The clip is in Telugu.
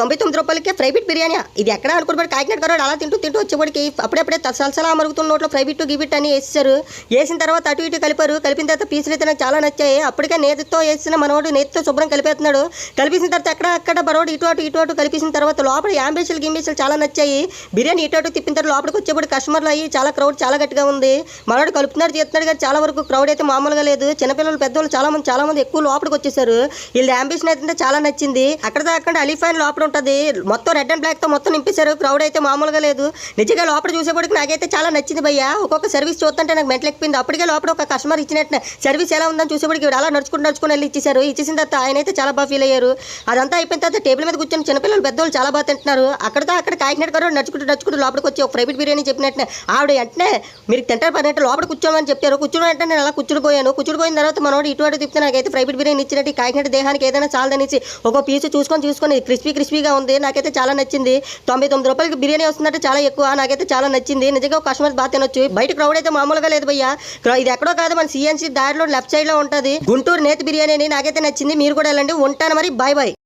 తొంభై తొమ్మిది రూపాయలకి ఫ్రై బిట్ బిర్యానీ. ఇది ఎక్కడ అనుకుంటున్నాడు కాకినాడ కరోడు అలా తింటూ తింటూ వచ్చేప్పటికి అప్పుడప్పుడే సలసలా మరుగుతున్న నోట్లో ఫ్రై బిట్ గిబిట్ అని వేసేసారు వేసిన తర్వాత అటు ఇటు కలిపారు. కలిపిన తర్వాత పీసులు అయితే నాకు చాలా నచ్చాయి. అప్పటికే నేతితో వేసిన మనోడు నేతితో శుభ్రం కలిపేస్తున్నాడు. కలిపేసిన తర్వాత అక్కడ అక్కడ బరోడు ఇటు అటు ఇటు అటు కలిపేసిన తర్వాత లోపల యాంబేషలు గింబేషలు చాలా నచ్చాయి. బిర్యానీ ఇటు అటు తిప్పిన తర్వాత లోపలికి వచ్చేప్పుడు కస్టమర్లు అయ్యి చాలా క్రౌడ్ చాలా గట్టిగా ఉంది. మనోడు కలుపుతున్నాడు చేస్తున్నాడు కానీ చాలా వరకు క్రౌడ్ అయితే మామూలుగా లేదు. చిన్నపిల్లలు పెద్దవాళ్ళు చాలా మంది చాలా మంది ఎక్కువ లోపలికి వచ్చేసారు వీళ్ళ అంబిషన్ అయితే చాలా నచ్చింది. అక్కడ దాకా అలీఫైన్ లోపల ఉంటుంది. మొత్తం రెడ్ అండ్ బ్లాక్తో మొత్తం నింపేశారు. క్రౌడ్ అయితే మామూలుగా లేదు. నిజంగా లోపల చూసేప్పటికి నాకైతే చాలా నచ్చింది భయ్యా. ఒక్కొక్క సర్వీస్ చూస్తుంటే నాకు మెంటలు ఎక్కింది అప్పటికే లోపల ఒక కస్టమర్ ఇచ్చినట్టు సర్వీస్ ఎలా ఉందని చూసేప్పటికి వీడు అలా నడుచుకుంటూ నడుచుకుని వెళ్ళి ఇచ్చేసారు ఇచ్చేసిన తర్వాత ఆయన అయితే చాలా బాగా ఫీల్ అయ్యారు. అదంతా అయిపోయిన తర్వాత టేబుల్ మీద కూర్చొని చిన్నపిల్లలు పెద్దవాళ్ళు చాలా బాగా తింటున్నారు. అక్కడతో అక్కడ కాకినాడ గారు నడుచుకుంటూ నడుచుకుంటూ లోపలికి వచ్చి ఒక ప్రైవేట్ బిర్యానీ చెప్పినట్టు ఆవిడ వెంటనే మీరు తింటారు పడినట్టు లోపల కూర్చోమని చెప్పారు కూర్చోని అంటే నేను అలా కూర్చుడిపోయాను కూర్చుడిపోయిన తర్వాత మనోడు ఇటువంటి తిప్పితే నాకైతే ప్రైవేట్ బిర్యానీ ఇచ్చినట్టు కాకినాడ దేహానికి ఏదైనా చాలదనేసి ఒక పీస్ చూసుకొని చూసుకొని క్రిస్పీ టేస్టీగా ఉంది. నాకైతే చాలా నచ్చింది. తొంభై తొమ్మిది రూపాయలకి బిర్యానీ వస్తుందంటే చాలా ఎక్కువ. నాకైతే చాలా నచ్చింది. నిజంగా కస్టమర్స్ బాగా తినొచ్చు. బయట క్రౌడ్ అయితే మామూలుగా లేదు భయ్యా. ఇది ఎక్కడో కాదు మన సిఎన్సీ దారిలో లెఫ్ట్ సైడ్లో ఉంటుంది. గుంటూరు నేతి బిర్యానీ అని నాకైతే నచ్చింది. మీరు కూడా వెళ్ళండి. ఉంటాను మరి. Bye bye